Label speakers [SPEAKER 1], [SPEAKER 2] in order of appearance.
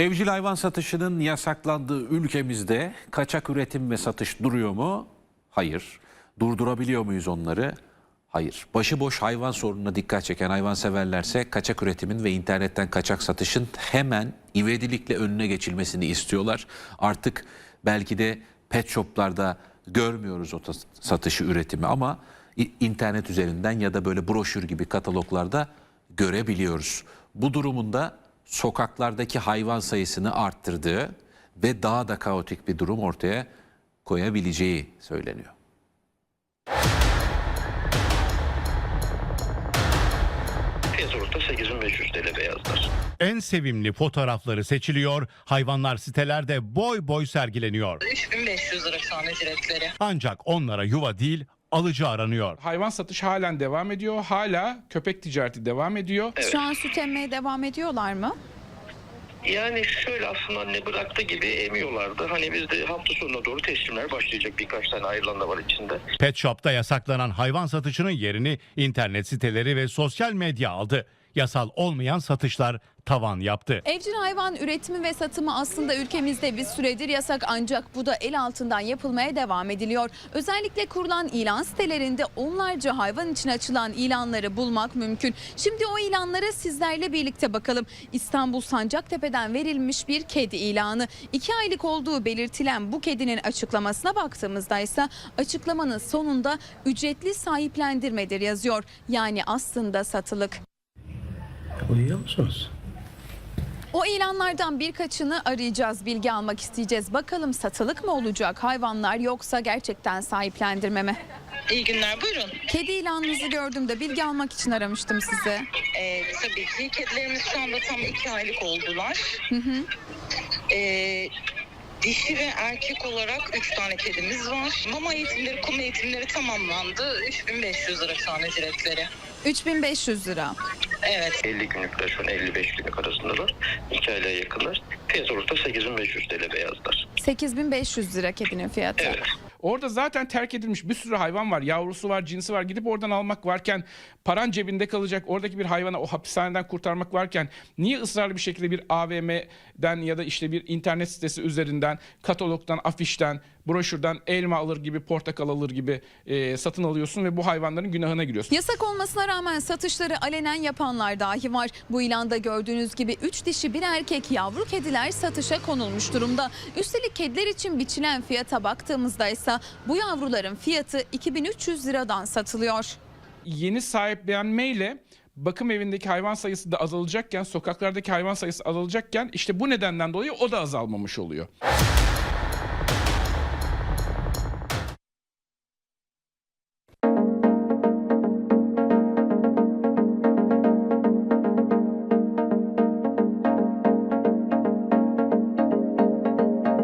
[SPEAKER 1] Evcil hayvan satışının yasaklandığı ülkemizde kaçak üretim ve satış duruyor mu? Hayır. Durdurabiliyor muyuz onları? Hayır. Başıboş hayvan sorununa dikkat çeken hayvanseverlerse kaçak üretimin ve internetten kaçak satışın hemen ivedilikle önüne geçilmesini istiyorlar. Artık belki de pet shoplarda görmüyoruz o satışı üretimi ama internet üzerinden ya da böyle broşür gibi kataloglarda görebiliyoruz. Bu durumunda sokaklardaki hayvan sayısını arttırdığı ve daha da kaotik bir durum ortaya koyabileceği söyleniyor.
[SPEAKER 2] Fiyat orta 8500 TL beyazlar.
[SPEAKER 3] En sevimli fotoğrafları seçiliyor, hayvanlar sitelerde boy boy sergileniyor.
[SPEAKER 4] 3500 lira şu an ücretleri.
[SPEAKER 3] Ancak onlara yuva değil, alıcı aranıyor.
[SPEAKER 5] Hayvan satışı halen devam ediyor. Hala köpek ticareti devam ediyor.
[SPEAKER 6] Şu an süt emmeye devam ediyorlar mı?
[SPEAKER 2] Yani şöyle aslında anne bıraktı gibi emiyorlardı. Hani bizde hafta sonuna doğru teslimler başlayacak birkaç tane ayrılan da var içinde.
[SPEAKER 3] Pet Shop'ta yasaklanan hayvan satışının yerini internet siteleri ve sosyal medya aldı. Yasal olmayan satışlar tavan yaptı.
[SPEAKER 6] Evcil hayvan üretimi ve satımı aslında ülkemizde bir süredir yasak ancak bu da el altından yapılmaya devam ediliyor. Özellikle kurulan ilan sitelerinde onlarca hayvan için açılan ilanları bulmak mümkün. Şimdi o ilanlara sizlerle birlikte bakalım. İstanbul Sancaktepe'den verilmiş bir kedi ilanı. İki aylık olduğu belirtilen bu kedinin açıklamasına baktığımızda ise açıklamanın sonunda ücretli sahiplendirmedir yazıyor. Yani aslında satılık.
[SPEAKER 7] Uyuyor musunuz?
[SPEAKER 6] O ilanlardan birkaçını arayacağız, bilgi almak isteyeceğiz. Bakalım satılık mı olacak hayvanlar yoksa gerçekten sahiplendirme mi?
[SPEAKER 4] İyi günler buyurun.
[SPEAKER 6] Kedi ilanınızı gördüm de bilgi almak için aramıştım size.
[SPEAKER 4] Ee, tabii ki kedilerimiz şu anda tam 2 aylık oldular. Ee, dişi ve erkek olarak 3 tane kedimiz var. Mama eğitimleri, kum eğitimleri tamamlandı. 3500 lira şu an ücretleri.
[SPEAKER 6] 3500 lira.
[SPEAKER 4] Evet.
[SPEAKER 2] 50 günlükler şu an 55 günlük arasındalar. 2 aylığa yakınlar. Fiyat orta 8500 TL beyazlar.
[SPEAKER 6] 8500 lira kedinin fiyatı.
[SPEAKER 2] Evet.
[SPEAKER 5] Orada zaten terk edilmiş bir sürü hayvan var. Yavrusu var, cinsi var. Gidip oradan almak varken paran cebinde kalacak. Oradaki bir hayvanı o hapishaneden kurtarmak varken niye ısrarlı bir şekilde bir AVM'den ya da işte bir internet sitesi üzerinden, katalogdan, afişten, broşürden elma alır gibi, portakal alır gibi e, satın alıyorsun ve bu hayvanların günahına giriyorsun.
[SPEAKER 6] Yasak olmasına rağmen satışları alenen yapanlar dahi var. Bu ilanda gördüğünüz gibi 3 dişi bir erkek yavru kediler satışa konulmuş durumda. Üstelik kediler için biçilen fiyata baktığımızda ise bu yavruların fiyatı 2300 liradan satılıyor.
[SPEAKER 5] yeni sahiplenmeyle bakım evindeki hayvan sayısı da azalacakken, sokaklardaki hayvan sayısı azalacakken işte bu nedenden dolayı o da azalmamış oluyor.